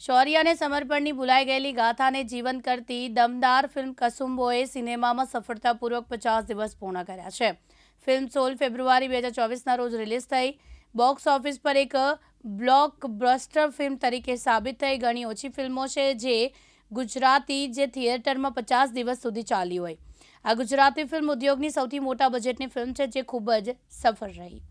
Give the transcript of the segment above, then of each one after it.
શૌર્ય અને સમર્પણની ભૂલાઈ ગયેલી ગાથાને જીવંત કરતી દમદાર ફિલ્મ કસુંબોએ સિનેમામાં સફળતાપૂર્વક પચાસ દિવસ પૂર્ણ કર્યા છે. ફિલ્મ સોળ ફેબ્રુઆરી બે હજાર ચોવીસના રોજ રિલીઝ થઈ. બોક્સ ઓફિસ પર એક બ્લોક બ્રસ્ટર ફિલ્મ તરીકે સાબિત થઈ. ઘણી ઓછી ફિલ્મો છે જે ગુજરાતી જે થિયેટરમાં પચાસ દિવસ સુધી ચાલી હોય. આ ગુજરાતી ફિલ્મ ઉદ્યોગની સૌથી મોટા બજેટની ફિલ્મ છે જે ખૂબ જ સફળ રહી.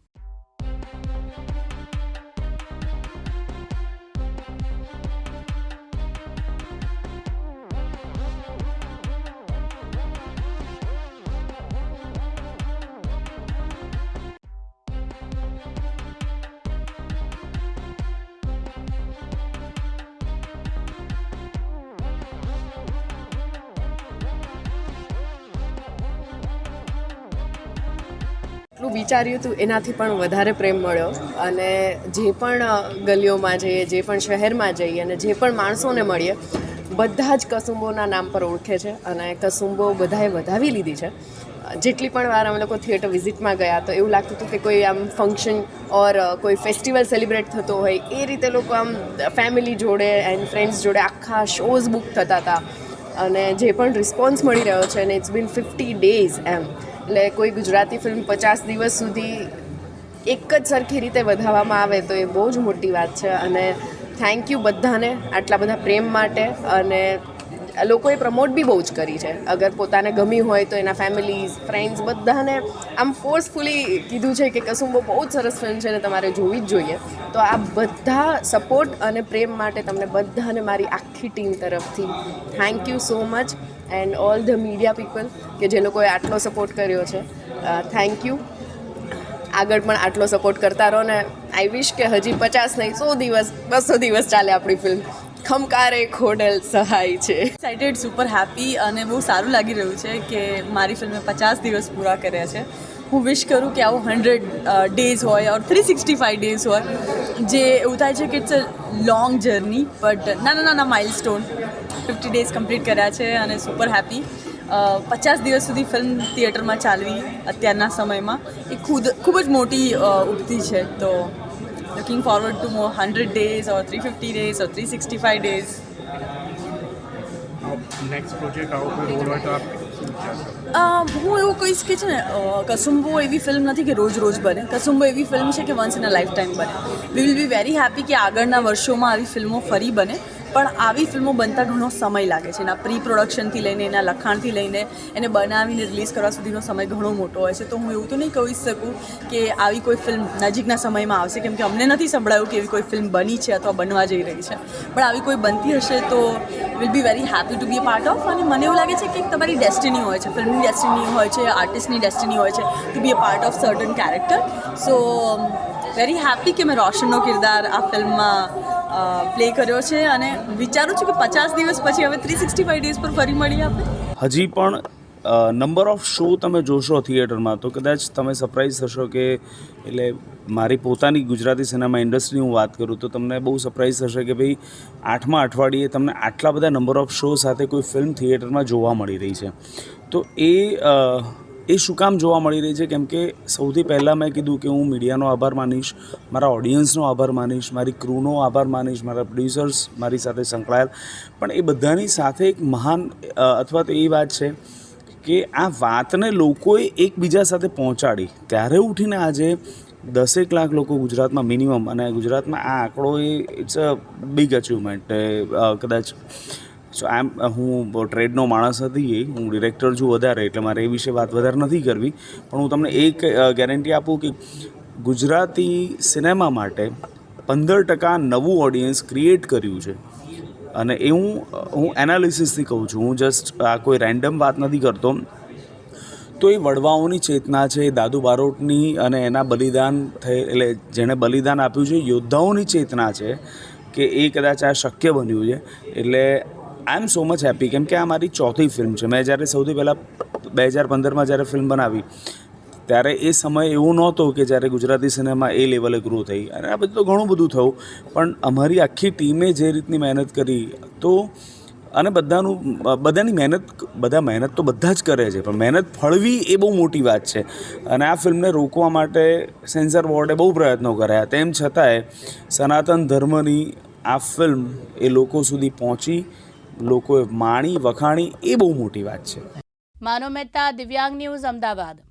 એટલું વિચાર્યું હતું એનાથી પણ વધારે પ્રેમ મળ્યો. અને જે પણ ગલીઓમાં જઈએ, જે પણ શહેરમાં જઈએ અને જે પણ માણસોને મળીએ, બધા જ કસુંબોના નામ પર ઓળખે છે અને કસુંબો બધાએ વધાવી લીધી છે. જેટલી પણ વાર અમે લોકો થિયેટર વિઝિટમાં ગયા તો એવું લાગતું હતું કે કોઈ આમ ફંક્શન ઓર કોઈ ફેસ્ટિવલ સેલિબ્રેટ થતો હોય, એ રીતે લોકો આમ ફેમિલી જોડે એન્ડ ફ્રેન્ડ્સ જોડે આખા શોઝ બુક થતા હતા. અને જે પણ રિસ્પોન્સ મળી રહ્યો છે, અને ઇટ્સ બીન ફિફ્ટી ડેઝ એમ. એટલે કોઈ ગુજરાતી ફિલ્મ પચાસ દિવસ સુધી એક જ સરખી રીતે વધાવવામાં આવે તો એ બહુ જ મોટી વાત છે. અને થેન્ક યુ બધાને આટલા બધા પ્રેમ માટે અને લોકોએ પ્રમોટ બી બહુ જ કરી છે. અગર પોતાને ગમી હોય તો એના ફેમિલીઝ ફ્રેન્ડ્સ બધાને આમ ફોર્સફુલી કીધું છે કે કસુંબો બહુ જ સરસ ફિલ્મ છે ને તમારે જોવી જ જોઈએ. તો આ બધા સપોર્ટ અને પ્રેમ માટે તમને બધાને મારી આખી ટીમ તરફથી thank you so much and all the media people કે જે લોકોએ આટલો સપોર્ટ કર્યો છે. થેન્ક યુ આગળ પણ આટલો સપોર્ટ કરતા રહો ને. આઈ વિશ કે હજી પચાસ નહીં, સો દિવસ, બસો દિવસ ચાલે આપણી ફિલ્મ ખમકારે, ખોડલ સહાય છે. એક્સાઇટેડ સુપર હેપી અને બહુ સારું લાગી રહ્યું છે કે મારી ફિલ્મે પચાસ દિવસ પૂરા કર્યા છે. હું વિશ કરું કે આવું હંડ્રેડ ડેઝ હોય or three sixty five days હોય. જે એવું થાય છે કે it's a long journey but નાના નાના milestone fifty days complete કર્યા છે અને સુપર હેપી પચાસ દિવસ સુધી ફિલ્મ થિયેટરમાં ચાલવી અત્યારના સમયમાં એ ખુદ, ખૂબ જ મોટી ઉપતિ છે. તો more hundred days or three fifty days or three sixty five days next project role હોય તો આપ હું એવું કહીશ કે છે ને કસુંબો એવી ફિલ્મ નથી કે રોજ રોજ બને કસુંબો એવી ફિલ્મ છે કે once in a lifetime બને we will be very happy કે આગળના વર્ષોમાં આવી ફિલ્મો ફરી બને પણ આવી ફિલ્મો બનતા ઘણો સમય લાગે છે. એના પ્રી પ્રોડક્શનથી લઈને, એના લખાણથી લઈને, એને બનાવીને રિલીઝ કરવા સુધીનો સમય ઘણો મોટો હોય છે. તો હું એવું તો નહીં કહી શકું કે આવી કોઈ ફિલ્મ નજીકના સમયમાં આવશે. કેમ કે અમને નથી સંભળાયું કે એવી કોઈ ફિલ્મ બની છે અથવા બનવા જઈ રહી છે. પણ આવી કોઈ બનતી હશે તો will be very happy to be part of અને મને એવું લાગે છે કે તમારી ડેસ્ટિની હોય છે. ફિલ્મની ડેસ્ટિની હોય છે આર્ટિસ્ટની ડેસ્ટિની હોય છે to be a part of certain character so very happy કે મેં રોશનનો કિરદાર આ ફિલ્મમાં પ્લે કર્યો છે અને વિચારું છું કે પચાસ દિવસ પછી હવે થ્રી સિક્સટી ફાઈવ ડેઝ પર ફરી મળીએ આપણે હજી પણ નંબર ઓફ શો તમે જોશો થિયેટરમાં તો કદાચ તમે સરપ્રાઈઝ થશો કે એટલે મારી પોતાની ગુજરાતી સિનેમા ઇન્ડસ્ટ્રીની હું વાત કરું તો તમને બહુ સરપ્રાઈઝ થશે કે ભાઈ આઠમા અઠવાડિયે તમને આટલા બધા નંબર ઓફ શો સાથે કોઈ ફિલ્મ થિયેટરમાં જોવા મળી રહી છે. તો એ એ શું કામ જોવા મળી રહી છે? કેમ કે સૌથી પહેલાં મેં કીધું કે હું મીડિયાનો આભાર માનીશ, મારા ઓડિયન્સનો આભાર માનીશ, મારી ક્રૂનો આભાર માનીશ, મારા પ્રોડ્યુસર્સ મારી સાથે સંકળાયેલ. પણ એ બધાની સાથે એક મહાન અથવા તો એ વાત છે કે આ વાતને લોકોએ એકબીજા સાથે પહોંચાડી. ત્યારે ઉઠીને આજે દસેક લાખ લોકો ગુજરાતમાં મિનિમમ અને ગુજરાતમાં આ આંકડો એ ઇટ્સ અ બિગ અચીવમેન્ટ કદાચ સો આમ હું ટ્રેડનો માણસ હતી હું ડિરેક્ટર છું વધારે, એટલે મારે એ વિશે વાત વધારે નથી કરવી. પણ હું તમને એક ગેરંટી આપું કે ગુજરાતી સિનેમા માટે પંદર ટકા નવું ઓડિયન્સ ક્રિએટ કર્યું છે. અને એ હું હું એનાલિસિસથી કહું છું. હું જસ્ટ આ કોઈ રેન્ડમ વાત નથી કરતો. તો એ વડવાઓની ચેતના છે, દાદુ બારોટની અને એના બલિદાન થઈ એટલે જેણે બલિદાન આપ્યું છે, યોદ્ધાઓની ચેતના છે કે એ કદાચ આ શક્ય બન્યું છે. એટલે આઈ એમ સો મચ હેપી કેમ કે આ મારી ચોથી ફિલ્મ છે. મેં જ્યારે સૌથી પહેલાં બે હજાર પંદરમાં જ્યારે ફિલ્મ બનાવી, ત્યારે એ સમય એવો નહોતો કે જ્યારે ગુજરાતી સિનેમા એ લેવલે ગ્રો થઈ. અને આ બધું તો ઘણું બધું થયું. પણ અમારી આખી ટીમે જે રીતની મહેનત કરી, તો અને બધાનું, બધાની મહેનત, બધા મહેનત તો બધા જ કરે છે. પણ મહેનત ફળવી એ બહુ મોટી વાત છે. અને આ ફિલ્મને રોકવા માટે સેન્સર બોર્ડે બહુ પ્રયત્નો કર્યા. તેમ છતાંય સનાતન ધર્મની આ ફિલ્મ એ લોકો સુધી પહોંચી લોકોએ માણી વખાણી એ બહુ મોટી વાત છે. માનો મહેતા દિવ્યાંગ ન્યૂઝ અમદાવાદ.